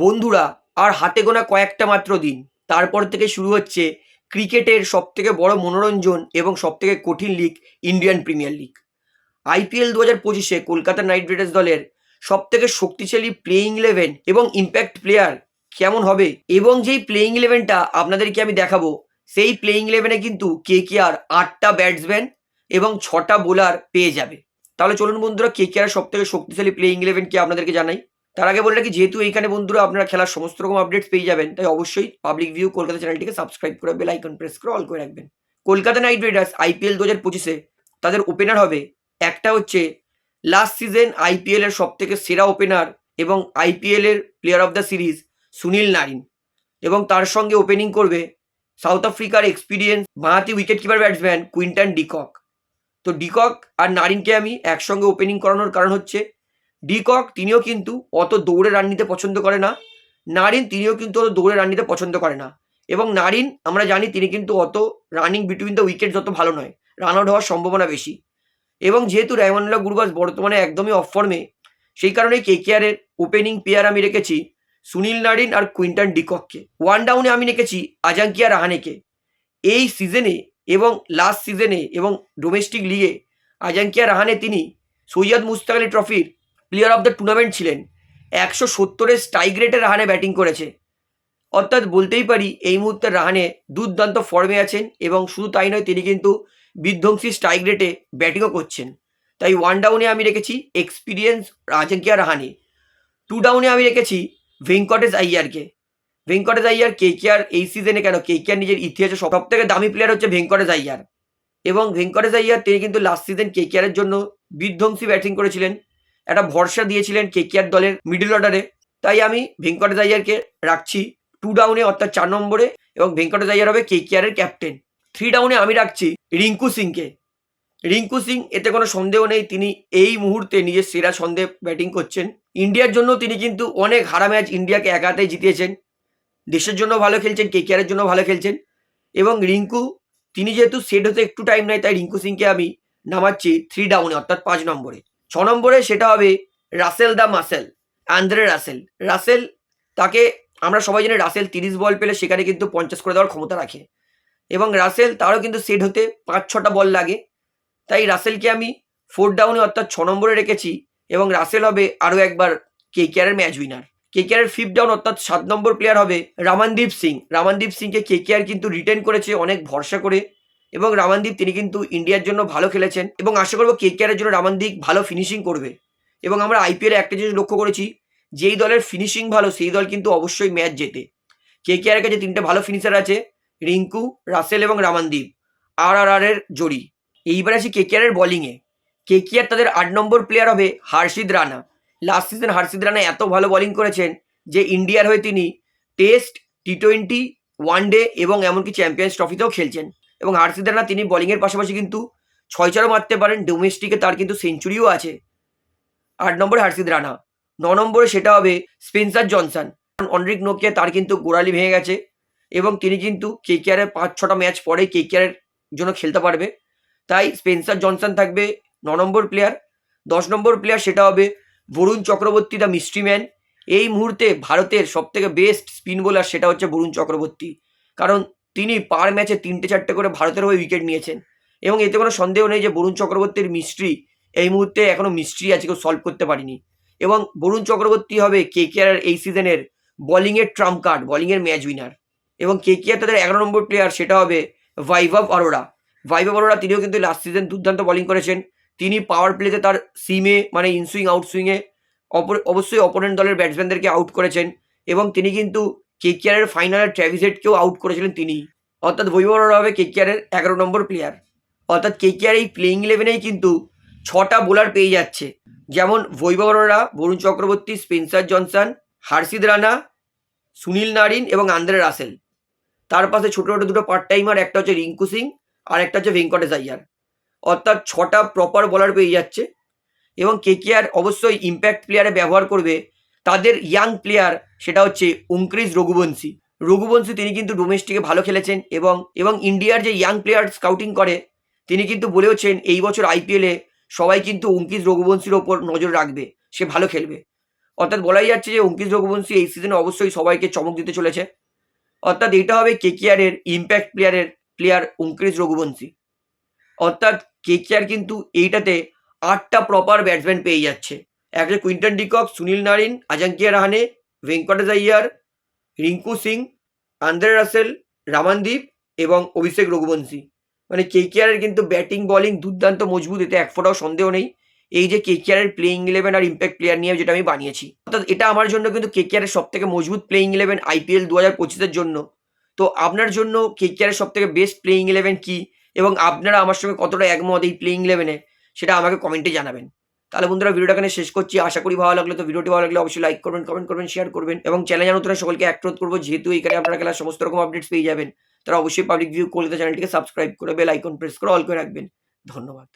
বন্ধুরা, আর হাতে গোনা কয়েকটা মাত্র দিন। তারপর থেকে শুরু হচ্ছে ক্রিকেটের সবথেকে বড় মনোরঞ্জন এবং সবথেকে কঠিন league Indian Premier League IPL দু হাজার পঁচিশে কলকাতা নাইট রাইডার্স দলের সবথেকে শক্তিশালী প্লেয়িং ইলেভেন এবং ইম্প্যাক্ট প্লেয়ার কেমন হবে? এবং যেই প্লেয়িং ইলেভেনটা আপনাদেরকে আমি দেখাবো, সেই প্লেয়িং ইলেভেনে কিন্তু কে কে আর আটটা ব্যাটসম্যান এবং ছটা বোলার পেয়ে যাবে। তাহলে চলুন বন্ধুরা, কে কে আর সব থেকে শক্তিশালী প্লেয়িং ইলেভেনকে আপনাদেরকে জানাই। তার আগে বলে রাখি, যেহেতু এইখানে বন্ধুরা আপনারা খেলার সমস্ত রকম আপডেটস পেয়ে যাবেন, তাই অবশ্যই পাবলিক ভিউ কলকাতা চ্যানেলটিকে সাবস্ক্রাইব করে বেল আইকন প্রেস করে অল করে রাখবেন। কলকাতা নাইট রাইডার্স আইপিএল দু হাজার পঁচিশে তাদের ওপেনার হবে, একটা হচ্ছে লাস্ট সিজন আইপিএল এর সব থেকে সেরা ওপেনার এবং আইপিএল এর player of the series Sunil Narine. এবং তার সঙ্গে ওপেনিং করবে সাউথ আফ্রিকার এক্সপিরিয়েন্স বাঁহাতি wicket keeper batsman Quinton de Kock তো ডিকক আর নারিনকে আমি একসঙ্গে ওপেনিং করানোর কারণ হচ্ছে ডিকক তিনিও কিন্তু অত দৌড়ে রান নিতে পছন্দ করে না। নারিন তিনিও কিন্তু অত দৌড়ে রান নিতে পছন্দ করে না। এবং নারিন, আমরা জানি তিনি কিন্তু অত রানিং বিটুইন দ্য উইকেট যত ভালো নয় রান আউট হওয়ার সম্ভাবনা বেশি। এবং যেহেতু রায়মানুল্লাহ গুরবাজ বর্তমানে একদমই অফ ফর্মে সেই কারণে কে কেয়ারের ওপেনিং প্লেয়ার আমি রেখেছি সুনীল নারিন আর কুইন্টন ডিকককে। ওয়ান ডাউনে আমি রেখেছি আজাঙ্কিয়া রাহানেকে এই সিজনে এবং লাস্ট সিজনে এবং ডোমেস্টিক লিগে আজাঙ্কিয়া রাহানে তিনি সৈয়দ মুস্তাক আলী ট্রফির প্লেয়ার অফ দ্য টুর্নামেন্ট ছিলেন। একশো সত্তরের স্ট্রাইক রেটে রাহানে ব্যাটিং করেছে। অর্থাৎ বলতেই পারি, এই মুহূর্তে রাহানে দুর্দান্ত ফর্মে আছেন এবং শুধু তাই নয়, তিনি কিন্তু বিধ্বংসী স্ট্রাইক রেটে ব্যাটিংও করছেন। তাই ওয়ান ডাউনে আমি রেখেছি এক্সপিরিয়েন্স আজাঙ্কিয়া রাহানে। টু ডাউনে আমি রেখেছি Venkatesh আইয়ারকে। Venkatesh Iyer K K R এই সিজনে কেন? কে কেয়ার নিজের ইতিহাসে সব থেকে দামি প্লেয়ার হচ্ছে ভেঙ্কটেশ আইয়ার। এবং ভেঙ্কটেশ আইয়ার, তিনি কিন্তু লাস্ট সিজন কে কেয়ারের জন্য বিধ্বংসী ব্যাটিং করেছিলেন। একটা ভরসা দিয়েছিলেন কে কেয়ার দলের মিডল অর্ডারে তাই আমি ভেঙ্কটেশ আইয়ারকে রাখছি। টু ডাউনে অর্থাৎ চার নম্বরে, এবং ভেঙ্কটেশ আইয়ার হবে কে কেয়ারের ক্যাপ্টেন থ্রি ডাউনে আমি রাখছি রিঙ্কু সিংকে। রিঙ্কু সিং, এতে কোনো সন্দেহ নেই, তিনি এই মুহূর্তে নিজের সেরা সন্দেহ ব্যাটিং করছেন। ইন্ডিয়ার জন্য তিনি কিন্তু অনেক হারা ম্যাচ ইন্ডিয়াকে একাতেই জিতিয়েছেন। দেশের জন্য ভালো খেলছেন কে কেয়ারের জন্য ভালো খেলছেন। এবং রিঙ্কু, তিনি যেহেতু সেট হতে একটু টাইম নেয়, তাই রিঙ্কু সিংকে আমি নামাচ্ছি থ্রি ডাউনে অর্থাৎ পাঁচ নম্বরে। ছ নম্বরে সেটা হবে Russell the muscle, Andre Russell. Russell তাকে আমরা সবাই জানি রাসেল তিরিশ বল পেলে সেখানে কিন্তু পঞ্চাশ করে দেওয়ার ক্ষমতা রাখে। এবং রাসেল তারও কিন্তু সেট হতে পাঁচ ছটা বল লাগে। তাই রাসেলকে আমি ফোর ডাউনে অর্থাৎ ছ নম্বরে রেখেছি এবং রাসেল হবে আরও একবার কে কেয়ারের ম্যাচ উইনার কে কেয়ারের ফিফথ ডাউন অর্থাৎ সাত নম্বর প্লেয়ার হবে রামানদীপ সিং। রামানদীপ সিংকে কে কেয়ার কিন্তু রিটেন করেছে অনেক ভরসা করে। এবং রামানদীপ তিনি কিন্তু ইন্ডিয়ার জন্য ভালো খেলেছেন এবং আশা করব কে কেয়ারের জন্য রামানদীপ ভালো ফিনিশিং করবে। এবং আমরা আইপিএলে একটা জিনিস লক্ষ্য করেছি, যেই দলের ফিনিশিং ভালো সেই দল কিন্তু অবশ্যই ম্যাচ জেতে। কে কেয়ারের কাছে তিনটে ভালো ফিনিশার আছে, রিঙ্কু, রাসেল এবং রামানদীপ আর আর আর এর জড়ি এইবার আসি কেকেআরের বলিংয়ে কেকেআর তাদের আট নম্বর প্লেয়ার হবে হার্ষিদ রানা। লাস্ট সিজন হার্ষিদ রানা এত ভালো বোলিং করেছেন যে ইন্ডিয়ার হয়ে তিনি test T twenty one day এবং এমনকি চ্যাম্পিয়ন্স ট্রফিতেও খেলছেন। এবং হার্ষিদ রানা তিনি বলিংয়ের পাশাপাশি কিন্তু ছয় চারও মারতে পারেন। ডোমেস্টিকে তার কিন্তু সেঞ্চুরিও আছে। আট নম্বরে হার্ষিদ রানা ন নম্বরে সেটা হবে স্পেন্সার জনসন। অনরিক নোকিয়া তার কিন্তু গোড়ালি ভেঙে গেছে এবং তিনি কিন্তু কে কেকেআরের পাঁচ ছটা ম্যাচ পরেই কেকেআরের জন্য খেলতে পারবে। তাই স্পেন্সার জনসন থাকবে ন নম্বর প্লেয়ার দশ নম্বর প্লেয়ার সেটা হবে Varun Chakravarthy the mystery man এই মুহূর্তে ভারতের সবথেকে বেস্ট স্পিন বোলার সেটা হচ্ছে বরুণ চক্রবর্তী। কারণ তিনি পার ম্যাচে তিনটে চারটে করে ভারতের হয়ে উইকেট নিয়েছেন। এবং এতে কোনো সন্দেহ নেই যে বরুণ চক্রবর্তীর মিস্ট্রি এই মুহূর্তে এখনও মিস্ট্রি আছে, কেউ সলভ করতে পারিনি। এবং বরুণ চক্রবর্তী হবে কে কেয়ার এই সিজনের বলিংয়ের ট্রাম্প কার্ড বলিংয়ের ম্যাচ উইনার এবং কে কেয়ার তাদের এগারো নম্বর প্লেয়ার সেটা হবে ভাইভব অরোরা ভাইভব অরোরা তিনিও কিন্তু লাস্ট সিজন দুর্দান্ত বলিং করেছেন। তিনি পাওয়ার প্লেতে তার সিমে মানে ইনসুইং আউটসুইংয়ে অবশ্যই অপোনেন্ট দলের ব্যাটসম্যানদেরকে আউট করেছেন। এবং তিনি কিন্তু কেকেআরের ফাইনালের ট্র্যাভিসেটকেও আউট করেছিলেন তিনি অর্থাৎ বৈভব অরোরা হবে কেকেআরের এগারো নম্বর প্লেয়ার অর্থাৎ কেকেআর এই প্লেইং ইলেভেনেই কিন্তু ছটা বোলার পেয়ে যাচ্ছে। যেমন Vaibhav Arora Varun Chakravarthy Spencer Johnson Harshit Rana Sunil Narine এবং আন্দ্রে রাসেল তার পাশে ছোটো ছোটো দুটো পার্ট টাইমার একটা হচ্ছে রিঙ্কু সিং আর একটা হচ্ছে ভেঙ্কটেশ আইয়ার অর্থাৎ ছটা প্রপার বলার পেয়ে যাচ্ছে এবং কেকেআর অবশ্যই ইম্প্যাক্ট প্লেয়ারে ব্যবহার করবে তাদের ইয়াং প্লেয়ার সেটা হচ্ছে উঙ্ক্রিস রঘুবংশী। রঘুবংশী তিনি কিন্তু ডোমেস্টিকে ভালো খেলেছেন এবং এবং ইন্ডিয়ার যে ইয়াং প্লেয়ার স্কাউটিং করে, তিনি কিন্তু বলেওছেন এই বছর আইপিএলে সবাই কিন্তু উঙ্কিস রঘুবংশীর ওপর নজর রাখবে, সে ভালো খেলবে। অর্থাৎ বলাই যাচ্ছে যে অঙ্কিত রঘুবংশী এই সিজনে অবশ্যই সবাইকে চমক দিতে চলেছে। অর্থাৎ এটা হবে কেকেআরের ইম্প্যাক্ট প্লেয়ারের প্লেয়ার অঙ্কিত রঘুবংশী। অর্থাৎ কেকেআর কিন্তু এইটাতে আটটা প্রপার ব্যাটসম্যান পেয়ে যাচ্ছে। একটা Quinton de Kock Sunil Narine, Ajinkya Rahane, Venkatesh Iyer, Rinku Singh, Andre Russell, Ramandeep এবং অভিষেক রঘুবংশী। মানে কেকেআরের কিন্তু ব্যাটিং বলিং দুর্দান্ত মজবুত, এতে এক ফোটাও সন্দেহ নেই। এই যে কেকেআরের প্লেইং ইলেভেন আর ইম্প্যাক্ট প্লেয়ার নিয়ে যেটা আমি বানিয়েছি, অর্থাৎ এটা আমার জন্য কিন্তু কেকেআরের সব থেকে মজবুত প্লেইং ইলেভেন আইপিএল দু হাজার পঁচিশের জন্য। তো আপনার জন্য কেকেআরের সব থেকে বেস্ট প্লেইং ইলেভেন কী? এবং আপনারা আমার সঙ্গে কতটা একমত এই প্লেইং ইলেভেনে সেটা আমাকে কমেন্টে জানাবেন। তাহলে বন্ধুরা ভিডিওটা এখানে শেষ করছি। আশা করি ভালো লাগলে। তো ভিডিওটি ভালো লাগলে অবশ্যই লাইক করবেন কমেন্ট করবেন শেয়ার করবেন এবং চ্যানেল জানো সকলকে অ্যাক্রোধ করব। যেহেতু এখানে আপনারা খেলার সমস্ত রকম আপডেটস পেয়ে যাবেন, তারা অবশ্যই পাবলিক ভিউ কলকাতা চ্যানেলটিকে সাবস্ক্রাইব করে বেল আইকন প্রেস করে অল করে রাখবেন। ধন্যবাদ।